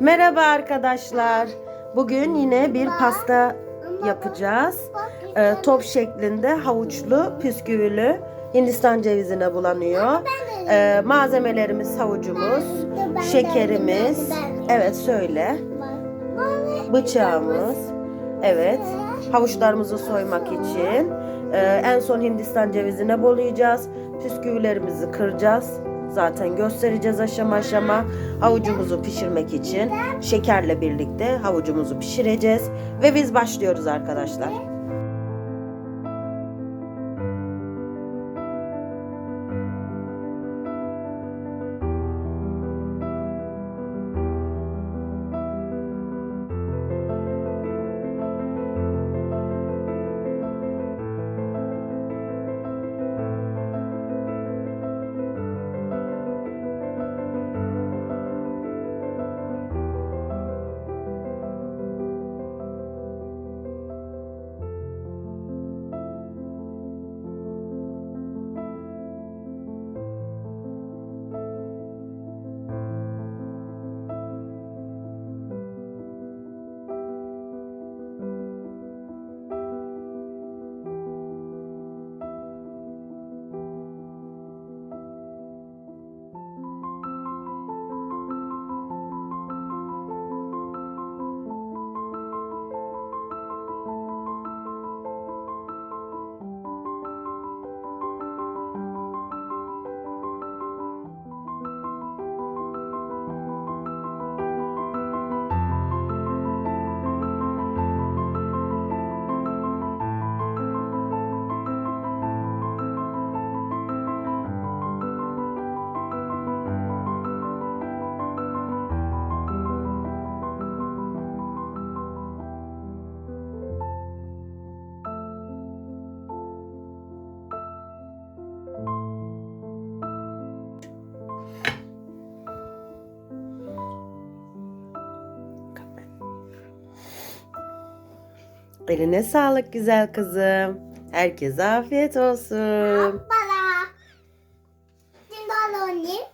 Merhaba arkadaşlar. Bugün yine bir pasta yapacağız. Ee, top şeklinde havuçlu, püsküvülü Hindistan cevizine bulanıyor. Ee, malzemelerimiz havucumuz, şekerimiz. Evet söyle. Bıçağımız. Evet. Havuçlarımızı soymak için. Ee, en son Hindistan cevizine bolayacağız. Püsküvilerimizi kıracağız. Zaten göstereceğiz aşama aşama. Havucumuzu pişirmek için şekerle birlikte havucumuzu pişireceğiz. Ve biz başlıyoruz arkadaşlar. Beline sağlık güzel kızım. Herkese afiyet olsun. Baba. Şimdi alayım.